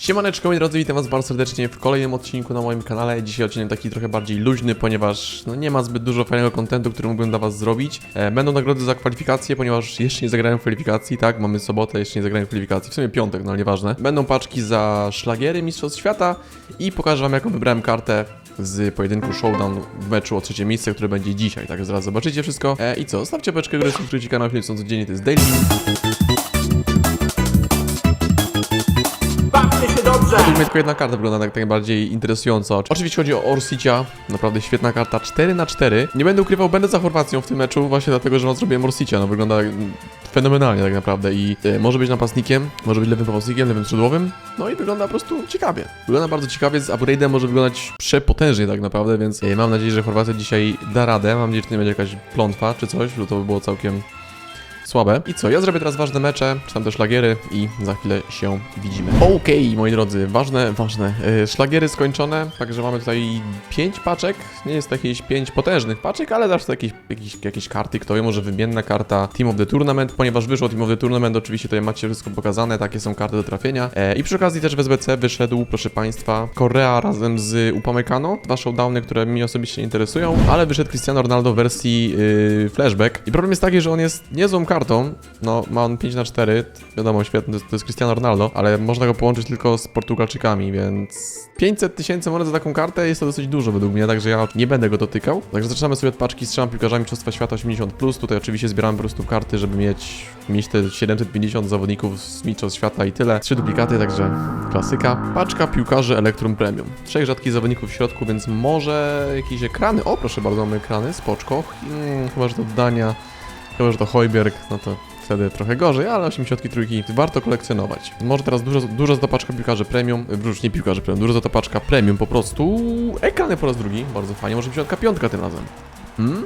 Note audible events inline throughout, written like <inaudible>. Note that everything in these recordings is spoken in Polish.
Siemaneczko moi drodzy, witam was bardzo serdecznie w kolejnym odcinku na moim kanale. Dzisiaj odcinek taki trochę bardziej luźny, ponieważ no, nie ma zbyt dużo fajnego kontentu, który mógłbym dla was zrobić. E, będą nagrody za kwalifikacje, ponieważ jeszcze nie zagrałem w kwalifikacji, tak? Mamy sobotę, jeszcze nie zagrałem w kwalifikacji, w sumie piątek, no ale nieważne. Będą paczki za szlagiery Mistrzostw Świata i pokażę wam jaką wybrałem kartę z pojedynku Showdown w meczu o trzecie miejsce, które będzie dzisiaj, tak zaraz zobaczycie wszystko. E, I co, zostawcie beczkę, gry, subskrybujcie kanał, filmy są codziennie, to jest Daily. Mnie tylko jedna karta wygląda tak najbardziej interesująco. Oczywiście chodzi o Orsicia, naprawdę świetna karta, 4 na 4 Nie będę ukrywał, będę za Chorwacją w tym meczu, właśnie dlatego, że on zrobiłem Orsicia, no wygląda fenomenalnie tak naprawdę. I e, może być napastnikiem, może być lewym pomocnikiem, lewym skrzydłowym, no i wygląda po prostu ciekawie. Wygląda bardzo ciekawie, z upgrade'em może wyglądać przepotężnie tak naprawdę, więc e, mam nadzieję, że Chorwacja dzisiaj da radę, mam nadzieję, że to nie będzie jakaś plątwa czy coś, bo to by było całkiem słabe. I co, ja zrobię teraz ważne mecze, czy tam te szlagiery i za chwilę się widzimy. Okej, moi drodzy, ważne, ważne. Yy, szlagiery skończone, także mamy tutaj 5 paczek. Nie jest to jakieś 5 potężnych paczek, ale zawsze jakieś, jakieś, jakieś karty, kto wie, może wymienna karta Team of the Tournament, ponieważ wyszło Team of the Tournament, oczywiście tutaj macie wszystko pokazane, takie są karty do trafienia. E, I przy okazji też w SBC wyszedł, proszę Państwa, Korea razem z Upamecano, dwa showdowny, które mnie osobiście interesują, ale wyszedł Cristiano Ronaldo w wersji yy, flashback. I problem jest taki, że on jest niezłą no ma on 5 na 4 wiadomo, świetny, to jest, Cristiano Ronaldo, ale można go połączyć tylko z Portugalczykami, więc 500 tysięcy monet za taką kartę jest to dosyć dużo według mnie, także ja nie będę go dotykał. Także zaczynamy sobie od paczki z trzema piłkarzami Mistrzostwa Świata 80+, tutaj oczywiście zbieramy po prostu karty, żeby mieć, mieć te 750 zawodników z Mistrzostw Świata i tyle. Trzy duplikaty, także klasyka. Paczka piłkarzy Electrum Premium. Trzech rzadkich zawodników w środku, więc może jakieś ekrany. O, proszę bardzo, mamy ekrany, spoczko. Hmm, chyba, że to Dania, chyba, że to Hojberg, no to wtedy trochę gorzej, ale 80 trójki warto kolekcjonować. Może teraz dużo, dużo za to paczka piłkarzy premium, y, już nie piłkarzy premium, dużo za to paczka premium po prostu. Ekrany po raz drugi, bardzo fajnie, może 85 tym razem. Hmm?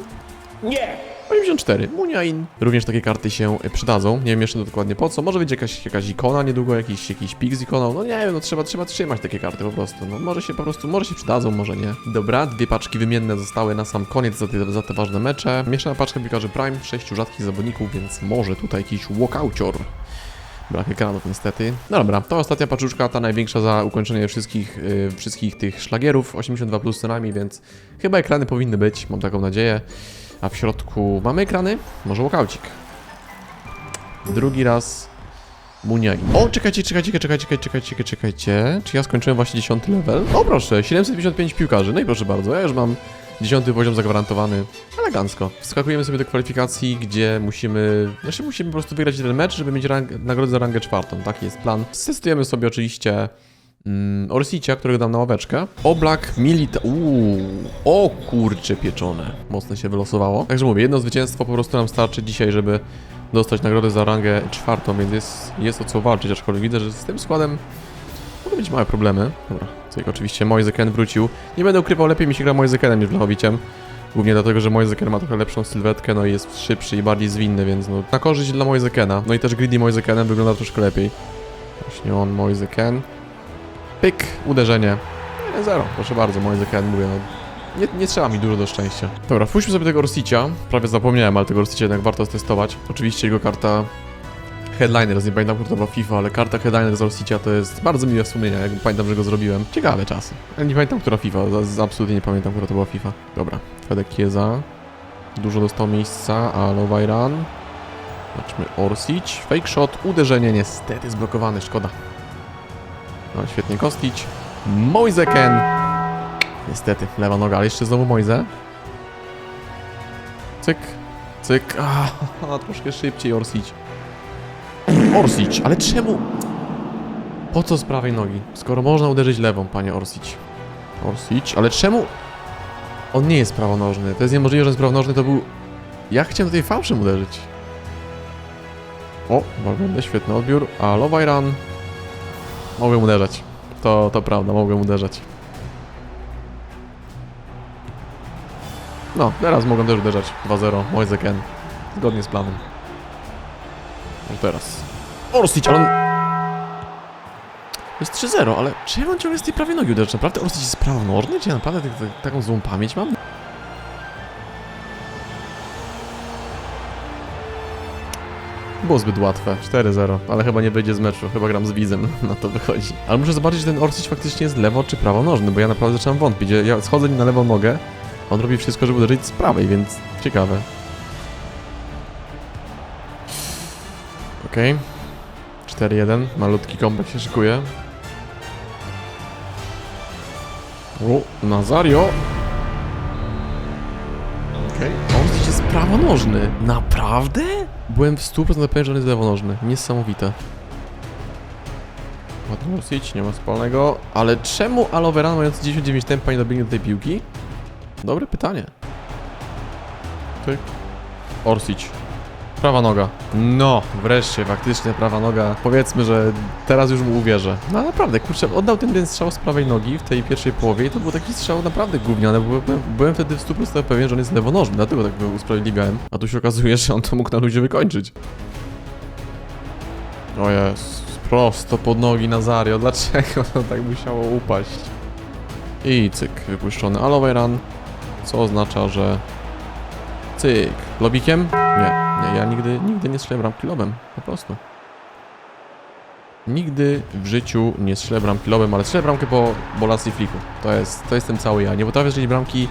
Nie! 84, Muniain. Również takie karty się y, przydadzą. Nie wiem jeszcze dokładnie po co. Może będzie jakaś, jakaś ikona niedługo, jakiś, jakiś pik z ikoną. No nie wiem, no trzeba, trzeba trzymać takie karty po prostu. No może się po prostu, może się przydadzą, może nie. Dobra, dwie paczki wymienne zostały na sam koniec za te, za te ważne mecze. Mieszana paczka piłkarzy Prime, sześciu rzadkich zawodników, więc może tutaj jakiś walkoucior. Brak ekranów niestety. No dobra, to ostatnia paczuszka, ta największa za ukończenie wszystkich, yy, wszystkich tych szlagierów, 82 plus co najmniej, więc chyba ekrany powinny być, mam taką nadzieję. A w środku mamy ekrany? Może walkaucik. Drugi raz Muniai. O, czekajcie, czekajcie, czekajcie, czekajcie, czekajcie, czekajcie. Czy ja skończyłem właśnie 10 level? O proszę, 755 piłkarzy. No i proszę bardzo, ja już mam 10 poziom zagwarantowany. Elegancko. Wskakujemy sobie do kwalifikacji, gdzie musimy... Znaczy musimy po prostu wygrać ten mecz, żeby mieć rang... nagrodę za rangę czwartą. Taki jest plan. Testujemy sobie oczywiście mm, Orsicia, którego dam na ławeczkę. Oblak Milita... O kurcze pieczone. Mocno się wylosowało. Także mówię, jedno zwycięstwo po prostu nam starczy dzisiaj, żeby dostać nagrodę za rangę czwartą, więc jest, jest o co walczyć, aczkolwiek widzę, że z tym składem mogą być małe problemy. Dobra, cyk, oczywiście Moiseken wrócił. Nie będę ukrywał, lepiej mi się gra Moisekenem niż Blachowiciem. Głównie dlatego, że Moiseken ma trochę lepszą sylwetkę, no i jest szybszy i bardziej zwinny, więc no na korzyść dla Moisekena. No i też Greedy Moisekenem wygląda troszkę lepiej. Właśnie on, Moiseken. Pyk, uderzenie. 1-0, proszę bardzo, Moiseken, mówię, no nie, nie trzeba mi dużo do szczęścia. Dobra, wpuśćmy sobie tego Orsicia. Prawie zapomniałem, ale tego Orsicia jednak warto testować. Oczywiście jego karta Headliner, nie pamiętam, która była FIFA, ale karta Headliner z Orsicia to jest bardzo miłe wspomnienia, jak pamiętam, że go zrobiłem. Ciekawe czasy. Ale nie pamiętam, która FIFA, absolutnie nie pamiętam, która to była FIFA. Dobra, Fedek Kieza. Dużo dostał miejsca, Alo Vajran. Zobaczmy, Orsic. Fake shot, uderzenie niestety zblokowany, szkoda. No, świetnie Kostić. Moiseken. Niestety, lewa noga, ale jeszcze znowu Moise. Cyk, cyk. A, <laughs> troszkę szybciej Orsic. Orsic, ale czemu? Po co z prawej nogi? Skoro można uderzyć lewą, panie Orsic. Orsic, ale czemu? On nie jest prawonożny. To jest niemożliwe, że jest prawonożny, to był... Ja chciałem tutaj fałszem uderzyć. O, Valverde, świetny odbiór. A Lowajran. Mogłem uderzać. To, to prawda, mogłem uderzać. No, teraz mogą też uderzać. 2-0, Moiseken. Zgodnie z planem. Może teraz. Orsic, ale on... Jest 3-0, ale czemu on ciągle z tej prawej nogi uderza? Naprawdę Orsic jest prawonożny? Czy ja naprawdę tak, tak, taką złą pamięć mam? Było zbyt łatwe. 4-0, ale chyba nie wyjdzie z meczu. Chyba gram z widzem, <laughs> na to wychodzi. Ale muszę zobaczyć, czy ten Orsic faktycznie jest lewo czy prawonożny, bo ja naprawdę zaczynam wątpić. Ja- schodzę na lewą nogę, a on robi wszystko, żeby uderzyć z prawej, więc ciekawe. Okej. 4-1, malutki kombek się szykuje. O, Nazario. Okej, on jest prawonożny. Naprawdę? Byłem w 100% pewien, że on jest lewonożny. Niesamowite. Ładnie Orsic, nie ma spalnego. Ale czemu Aloveran mający 99 tempa nie dobiegnie do tej piłki? Dobre pytanie. Tyk. Orsic. Prawa noga. No, wreszcie, faktycznie prawa noga. Powiedzmy, że teraz już mu uwierzę. No naprawdę, kurczę, oddał ten, ten strzał z prawej nogi w tej pierwszej połowie i to był taki strzał naprawdę gówniany. Byłem, byłem wtedy w 100% pewien, że on jest lewonożny, dlatego tak usprawiedliwiałem. A tu się okazuje, że on to mógł na ludzie wykończyć. O jest, prosto pod nogi Nazario. Dlaczego to tak musiało upaść? I cyk, wypuszczony Aloe Run, co oznacza, że cyk. Lobikiem? Nie, nie, ja nigdy, nigdy nie strzelę bramki po prostu. Nigdy w życiu nie strzelę bramki lobem, ale strzelę bramkę po bolasy fliku. To jest, to jestem cały ja. Nie potrafię strzelić bramki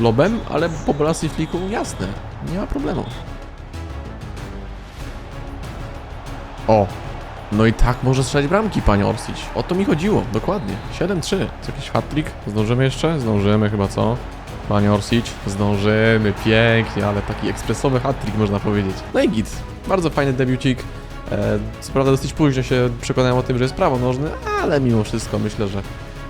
lobem, ale po bolasy fliku jasne, nie ma problemu. O, no i tak może strzelić bramki, panie Orsic. O to mi chodziło, dokładnie. 7-3. To jakiś hat-trick? Zdążymy jeszcze? Zdążymy chyba, co? Panie Orsic, zdążymy, pięknie, ale taki ekspresowy hat-trick można powiedzieć. No i git. Bardzo fajny debiucik. E, co prawda dosyć późno się przekonałem o tym, że jest prawonożny, ale mimo wszystko myślę, że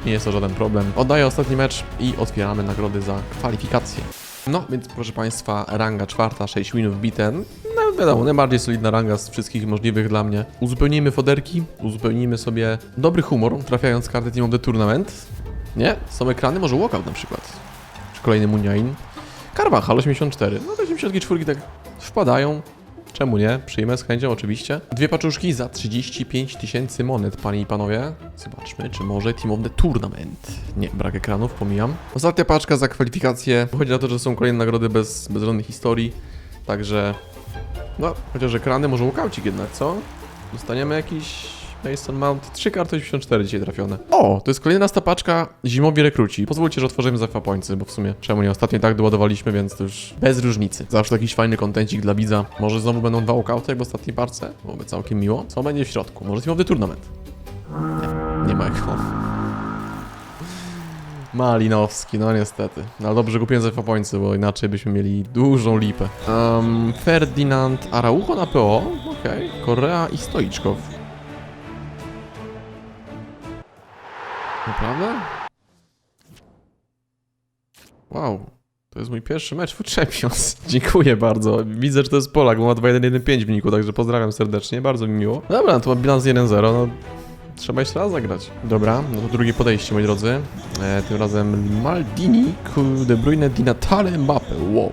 nie jest to żaden problem. Oddaję ostatni mecz i otwieramy nagrody za kwalifikacje. No, więc proszę Państwa, ranga czwarta, 6 winów bite. No wiadomo, najbardziej solidna ranga z wszystkich możliwych dla mnie. Uzupełnijmy foderki, uzupełnijmy sobie dobry humor, trafiając kartę Team of the Tournament. Nie? Są ekrany, może walkout na przykład. Kolejny Muniain. Carvajal 84. No te 84 tak wpadają. Czemu nie? Przyjmę z chęcią oczywiście. Dwie paczuszki za 35 tysięcy monet, panie i panowie. Zobaczmy, czy może Team of the Tournament. Nie, brak ekranów, pomijam. Ostatnia paczka za kwalifikacje. Chodzi na to, że są kolejne nagrody bez, bez żadnych historii. Także, no, chociaż ekrany, może łukaucik jednak, co? Dostaniemy jakiś Mason Mount. Trzy karty 84 dzisiaj trafione. O, to jest kolejna paczka zimowi rekruci. Pozwólcie, że otworzymy za fapońcy, bo w sumie czemu nie? Ostatnio tak doładowaliśmy, więc to już bez różnicy. Zawsze jakiś fajny kontencik dla widza. Może znowu będą dwa walkouty jak w ostatniej parce? Byłoby całkiem miło. Co będzie w środku? Może the Tournament? Nie, nie ma jak Malinowski, no niestety. No ale dobrze kupiłem za fapońcy, bo inaczej byśmy mieli dużą lipę. Um, Ferdinand Araujo na PO, okej. Korea i Stoiczkow. Naprawdę? Wow. To jest mój pierwszy mecz w Champions. <laughs> Dziękuję bardzo. Widzę, że to jest Polak, bo ma 2-1-1-5 w wyniku, także pozdrawiam serdecznie, bardzo mi miło. Dobra, no to ma bilans 1-0, no trzeba jeszcze raz zagrać. Dobra, no to drugie podejście, moi drodzy. E, tym razem Maldini, De Bruyne, Di Natale, Mbappe. Wow.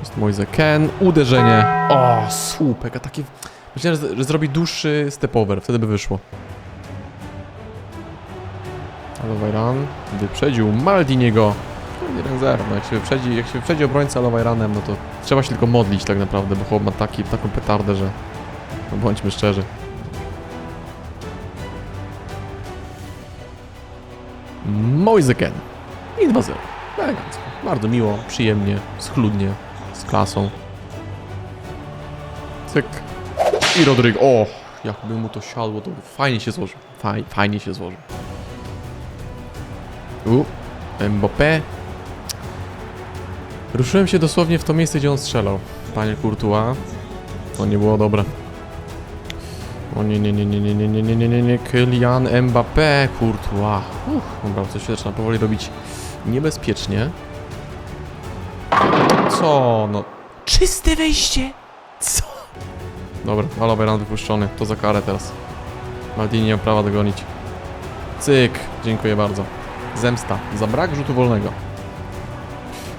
Jest Moise Ken, uderzenie. O, słupek, a takie... Myślałem, że, że zrobi dłuższy stepover, wtedy by wyszło. Alowajran wyprzedził Maldiniego. No, 1-0. No, jak się wyprzedzi, jak się wyprzedzi obrońca Alowajranem, no to trzeba się tylko modlić tak naprawdę, bo chłop ma taki, taką petardę, że no bądźmy szczerzy. Moise Ken. I 2-0. Elegancko. Bardzo miło, przyjemnie, schludnie, z klasą. Cyk. I Rodrygo. O, jakby mu to siadło, to fajnie się złożył. Faj, fajnie się złożył. U, Mbappé. Ruszyłem się dosłownie w to miejsce, gdzie on strzelał. Panie Courtois. To nie było dobre. O nie, nie, nie, nie, nie, nie, nie, nie, nie, nie, nie, Kylian Mbappé, Courtois. Uff, dobra, coś się zaczyna powoli robić niebezpiecznie. Co, no... Czyste wejście! Co? Dobra, Aloveran wypuszczony, to za karę teraz. Maldini nie ma prawa dogonić. Cyk, dziękuję bardzo. Zemsta, za brak rzutu wolnego.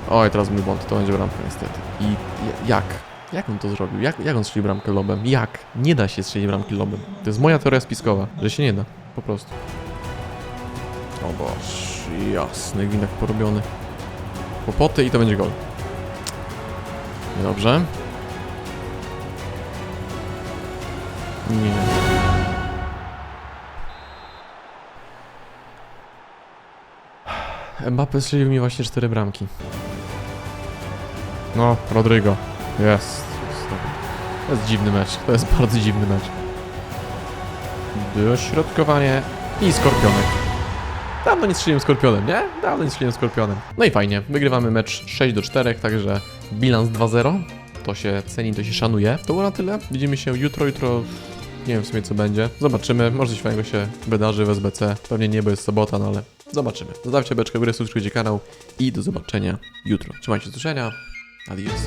Oj, teraz mój błąd, to będzie bramka niestety. I jak? Jak on to zrobił? Jak, jak on strzeli bramkę lobem? Jak? Nie da się strzelić bramki lobem. To jest moja teoria spiskowa, że się nie da. Po prostu. O boż, jasny winek porobiony. Kłopoty i to będzie gol. Dobrze. Nie. Mbappe strzelił mi właśnie cztery bramki. No, Rodrigo. Jest. To jest dziwny mecz. To jest bardzo dziwny mecz. Dośrodkowanie i skorpionek. Dawno nie strzeliłem skorpionem, nie? Dawno nie strzeliłem skorpionem. No i fajnie. Wygrywamy mecz 6 do 4, także bilans 2-0. To się ceni, to się szanuje. To było na tyle. Widzimy się jutro. Jutro nie wiem w sumie co będzie. Zobaczymy. Może coś fajnego się wydarzy w SBC. Pewnie nie, bo jest sobota, no ale zobaczymy. Zostawcie beczkę w górę, subskrybujcie kanał i do zobaczenia jutro. Trzymajcie się do. Adios.